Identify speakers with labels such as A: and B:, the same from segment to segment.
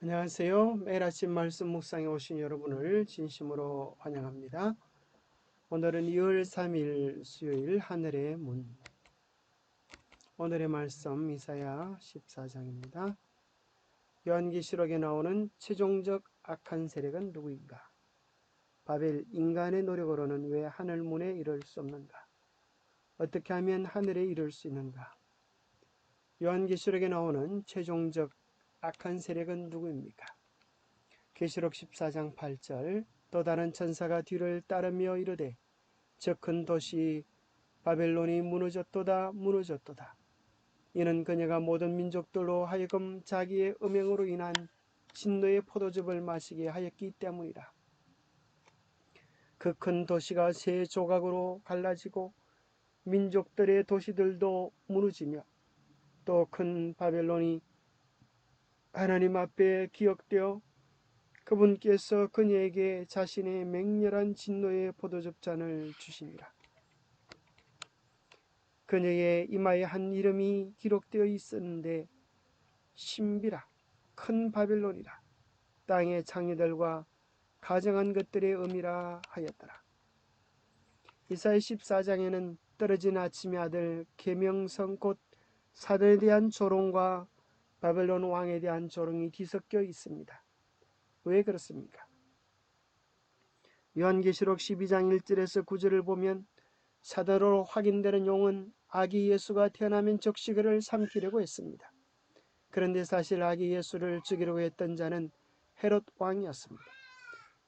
A: 안녕하세요. 매일 아침 말씀 묵상에 오신 여러분을 진심으로 환영합니다. 오늘은 2월 3일 수요일 하늘의 문. 오늘의 말씀 이사야 14장입니다. 요한계시록에 나오는 최종적 악한 세력은 누구인가? 바벨 인간의 노력으로는 왜 하늘 문에 이를 수 없는가? 어떻게 하면 하늘에 이를 수 있는가? 요한계시록에 나오는 최종적 악한 세력은 누구입니까? 계시록 14장 8절 또 다른 천사가 뒤를 따르며 이르되 저 큰 도시 바벨론이 무너졌도다 무너졌도다 이는 그녀가 모든 민족들로 하여금 자기의 음행으로 인한 진노의 포도즙을 마시게 하였기 때문이라 그 큰 도시가 세 조각으로 갈라지고 민족들의 도시들도 무너지며 또 큰 바벨론이 하나님 앞에 기억되어 그분께서 그녀에게 자신의 맹렬한 진노의 포도즙 잔을 주시니라. 그녀의 이마에 한 이름이 기록되어 있었는데 신비라 큰 바빌론이라 땅의 창의들과 가정한 것들의 의미라 하였더라. 이사야 14장에는 떨어진 아침의 아들 계명성 곧 사단에 대한 조롱과 바벨론 왕에 대한 조롱이 뒤섞여 있습니다. 왜 그렇습니까? 요한계시록 12장 1절에서 9절을 보면 사도로 확인되는 용은 아기 예수가 태어나면 적시 그를 삼키려고 했습니다. 그런데 사실 아기 예수를 죽이려고 했던 자는 헤롯 왕이었습니다.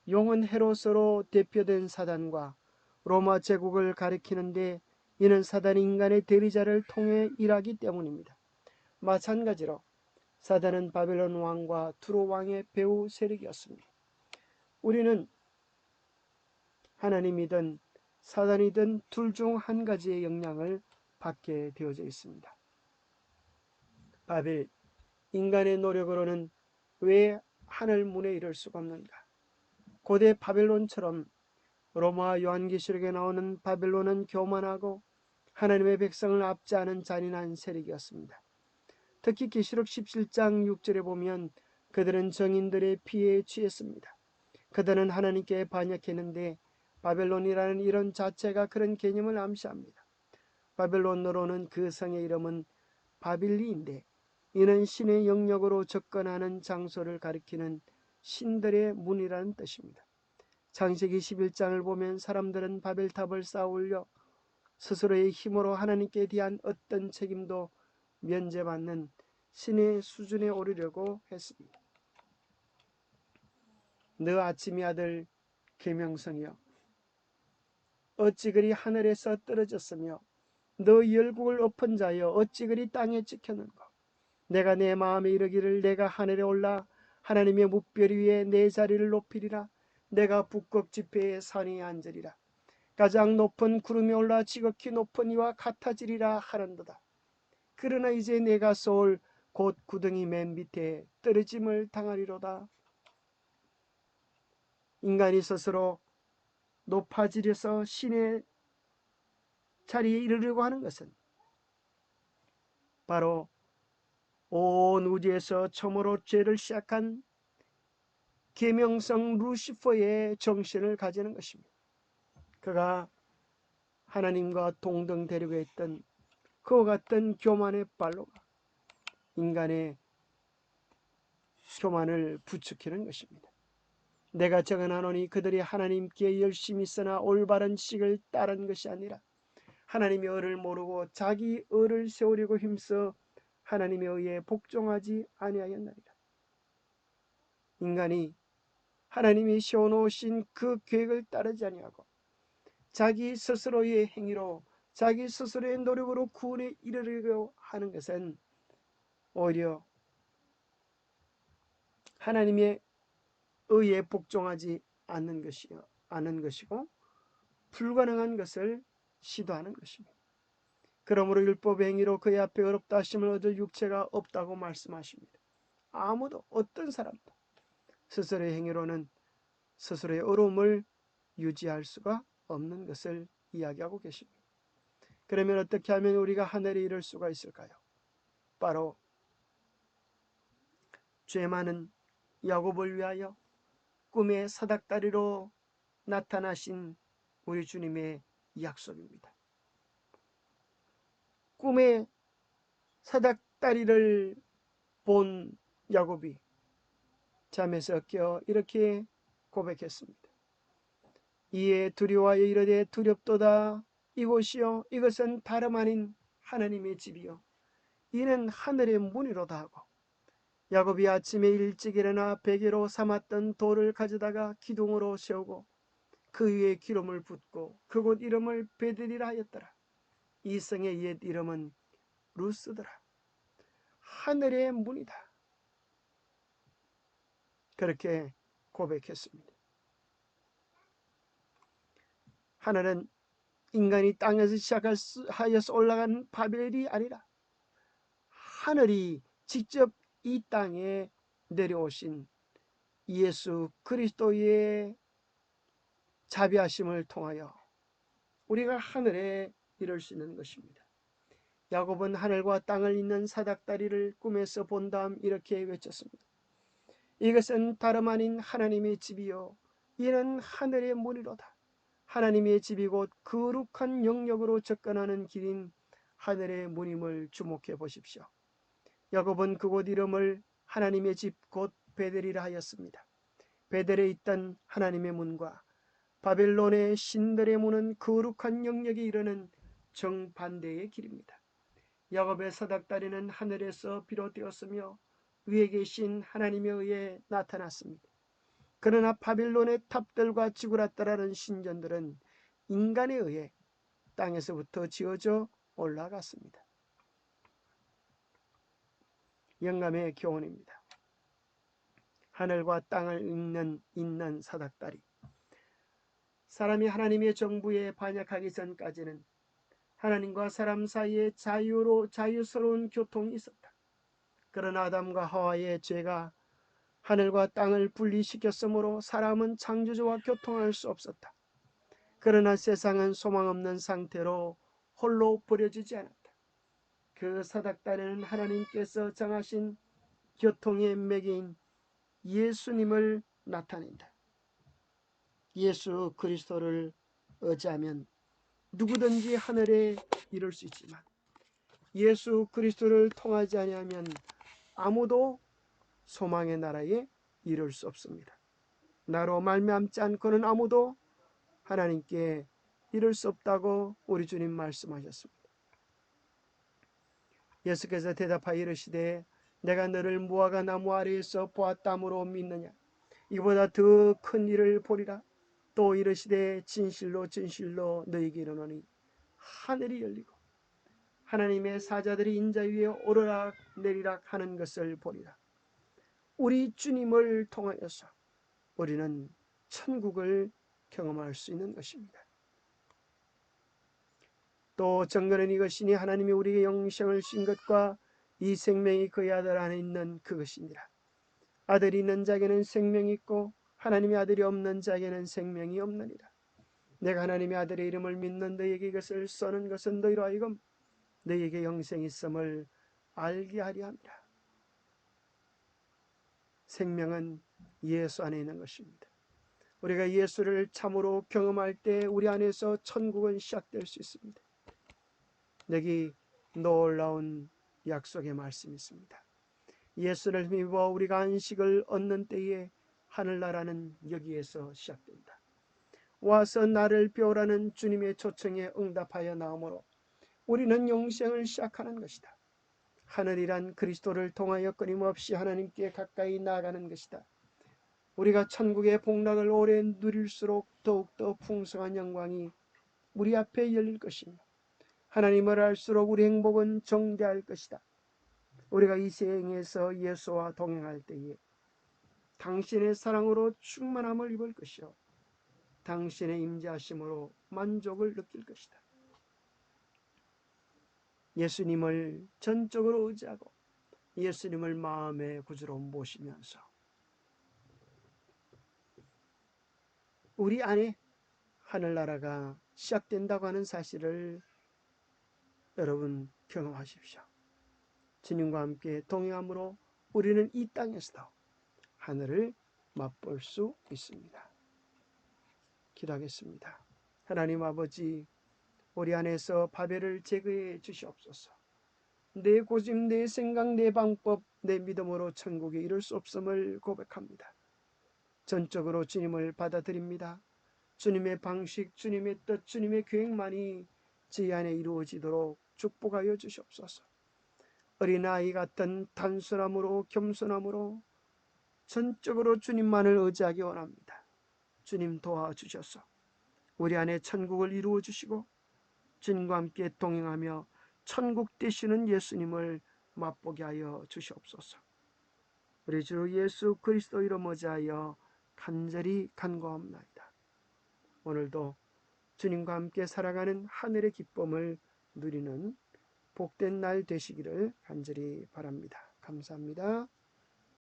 A: 용은 헤롯으로 대표된 사단과 로마 제국을 가리키는데 이는 사단이 인간의 대리자를 통해 일하기 때문입니다. 마찬가지로 사단은 바벨론 왕과 두로 왕의 배후 세력이었습니다. 우리는 하나님이든 사단이든 둘 중 한 가지의 영향을 받게 되어져 있습니다. 바벨, 인간의 노력으로는 왜 하늘 문에 이를 수가 없는가? 고대 바벨론처럼 로마 요한계시록에 나오는 바벨론은 교만하고 하나님의 백성을 압제하는 잔인한 세력이었습니다. 특히 계시록 17장 6절에 보면 그들은 정인들의 피에 취했습니다. 그들은 하나님께 반역했는데 바벨론이라는 이런 자체가 그런 개념을 암시합니다. 바벨론으로는 그 성의 이름은 바빌리인데 이는 신의 영역으로 접근하는 장소를 가리키는 신들의 문이라는 뜻입니다. 창세기 11장을 보면 사람들은 바벨탑을 쌓아 올려 스스로의 힘으로 하나님께 대한 어떤 책임도 면제받는 신의 수준에 오르려고 했습니다. 너 아침이 아들 계명성이여. 어찌 그리 하늘에서 떨어졌으며 너 열국을 엎은 자여 어찌 그리 땅에 찍혔는가? 내가 내 마음에 이르기를 내가 하늘에 올라 하나님의 묵별 위에 내 자리를 높이리라. 내가 북극 지폐의 산에 앉으리라. 가장 높은 구름이 올라 지극히 높은 이와 같아지리라 하는도다 그러나 이제 내가 쏠 곧 구덩이 맨 밑에 떨어짐을 당하리로다. 인간이 스스로 높아지려서 신의 자리에 이르려고 하는 것은 바로 온 우주에서 처음으로 죄를 시작한 계명성 루시퍼의 정신을 가지는 것입니다. 그가 하나님과 동등되려고 했던 그와 같은 교만의 발로가 인간의 교만을 부추기는 것입니다. 내가 정언하노니 그들이 하나님께 열심히 쓰나 올바른 식을 따른 것이 아니라 하나님의 의를 모르고 자기 의를 세우려고 힘써 하나님의 의에 복종하지 아니하였나이다. 인간이 하나님이 세워놓으신 그 계획을 따르지 아니하고 자기 스스로의 행위로 자기 스스로의 노력으로 구원에 이르려고 하는 것은 오히려 하나님의 의에 복종하지 않는 것이요 않은 것이고 불가능한 것을 시도하는 것입니다. 그러므로 율법 행위로 그의 앞에 어렵다 하심을 얻을 육체가 없다고 말씀하십니다. 아무도 어떤 사람도 스스로의 행위로는 스스로의 어려움을 유지할 수가 없는 것을 이야기하고 계십니다. 그러면 어떻게 하면 우리가 하늘에 이를 수가 있을까요? 바로 죄 많은 야곱을 위하여 꿈의 사닥다리로 나타나신 우리 주님의 약속입니다. 꿈의 사닥다리를 본 야곱이 잠에서 깨어 이렇게 고백했습니다. 이에 두려워하여 이르되 두렵도다 이곳이요 이것은 다름 아닌 하나님의 집이요 이는 하늘의 문이로다 하고 야곱이 아침에 일찍 일어나 베개로 삼았던 돌을 가져다가 기둥으로 세우고 그 위에 기름을 붓고 그곳 이름을 베들이라 하였더라. 이 성의 옛 이름은 루스더라. 하늘의 문이다. 그렇게 고백했습니다. 하늘은 인간이 땅에서 시작하여서 올라간 바벨이 아니라 하늘이 직접 이 땅에 내려오신 예수 그리스도의 자비하심을 통하여 우리가 하늘에 이룰 수 있는 것입니다. 야곱은 하늘과 땅을 잇는 사닥다리를 꿈에서 본 다음 이렇게 외쳤습니다. 이것은 다름 아닌 하나님의 집이요 이는 하늘의 문이로다. 하나님의 집이 곧 거룩한 영역으로 접근하는 길인 하늘의 문임을 주목해 보십시오. 야곱은 그곳 이름을 하나님의 집 곧 베델이라 하였습니다. 베델에 있던 하나님의 문과 바벨론의 신들의 문은 거룩한 영역에 이르는 정반대의 길입니다. 야곱의 사닥다리는 하늘에서 비롯되었으며 위에 계신 하나님에 의해 나타났습니다. 그러나 바빌론의 탑들과 지구라따라는 신전들은 인간에 의해 땅에서부터 지어져 올라갔습니다. 영감의 교훈입니다. 하늘과 땅을 잇는 잇는 사닥다리. 사람이 하나님의 정부에 반역하기 전까지는 하나님과 사람 사이에 자유로 자유스러운 교통이 있었다. 그러나 아담과 하와의 죄가 하늘과 땅을 분리시켰으므로 사람은 창조주와 교통할 수 없었다. 그러나 세상은 소망 없는 상태로 홀로 버려지지 않았다. 그 사닥다리는 하나님께서 정하신 교통의 매개인 예수님을 나타낸다. 예수 그리스도를 의지하면 누구든지 하늘에 이룰 수 있지만 예수 그리스도를 통하지 아니하면 아무도 소망의 나라에 이룰 수 없습니다. 나로 말미암지 않고는 아무도 하나님께 이룰 수 없다고 우리 주님 말씀하셨습니다. 예수께서 대답하여 이르시되 내가 너를 무화과 나무 아래에서 보았다므로 믿느냐 이보다 더 큰 일을 보리라 또 이르시되 진실로 진실로 너에게 이르노니 하늘이 열리고 하나님의 사자들이 인자 위에 오르락 내리락 하는 것을 보리라 우리 주님을 통하여서 우리는 천국을 경험할 수 있는 것입니다. 또 정거는 이것이니 하나님이 우리에게 영생을 신 것과 이 생명이 그의 아들 안에 있는 그것이니라. 아들이 있는 자에게는 생명이 있고 하나님의 아들이 없는 자에게는 생명이 없느니라. 내가 하나님의 아들의 이름을 믿는 너에게 이것을 써는 것은 너희로 하여금 너에게 영생이 있음을 알게 하려 함이라. 생명은 예수 안에 있는 것입니다. 우리가 예수를 참으로 경험할 때 우리 안에서 천국은 시작될 수 있습니다. 여기 놀라운 약속의 말씀이 있습니다. 예수를 믿어 우리가 안식을 얻는 때에 하늘나라는 여기에서 시작된다. 와서 나를 배우라는 주님의 초청에 응답하여 나오므로 우리는 영생을 시작하는 것이다. 하늘이란 그리스도를 통하여 끊임없이 하나님께 가까이 나아가는 것이다. 우리가 천국의 복락을 오래 누릴수록 더욱더 풍성한 영광이 우리 앞에 열릴 것이며 하나님을 알수록 우리 행복은 정대할 것이다. 우리가 이 생에서 예수와 동행할 때에 당신의 사랑으로 충만함을 입을 것이요 당신의 임재하심으로 만족을 느낄 것이다. 예수님을 전적으로 의지하고 예수님을 마음의 구주로 모시면서 우리 안에 하늘나라가 시작된다고 하는 사실을 여러분 경험하십시오. 주님과 함께 동행함으로 우리는 이 땅에서도 하늘을 맛볼 수 있습니다. 기도하겠습니다. 하나님 아버지, 우리 안에서 바벨을 제거해 주시옵소서. 내 고집, 내 생각, 내 방법, 내 믿음으로 천국에 이룰 수 없음을 고백합니다. 전적으로 주님을 받아들입니다. 주님의 방식, 주님의 뜻, 주님의 계획만이 제 안에 이루어지도록 축복하여 주시옵소서. 어린아이 같은 단순함으로 겸손함으로 전적으로 주님만을 의지하기 원합니다. 주님 도와주셔서 우리 안에 천국을 이루어 주시고 주님과 함께 동행하며 천국 되시는 예수님을 맛보게 하여 주시옵소서. 우리 주 예수 그리스도 이름 어지하여 간절히 간구합니다. 오늘도 주님과 함께 살아가는 하늘의 기쁨을 누리는 복된 날 되시기를 간절히 바랍니다. 감사합니다.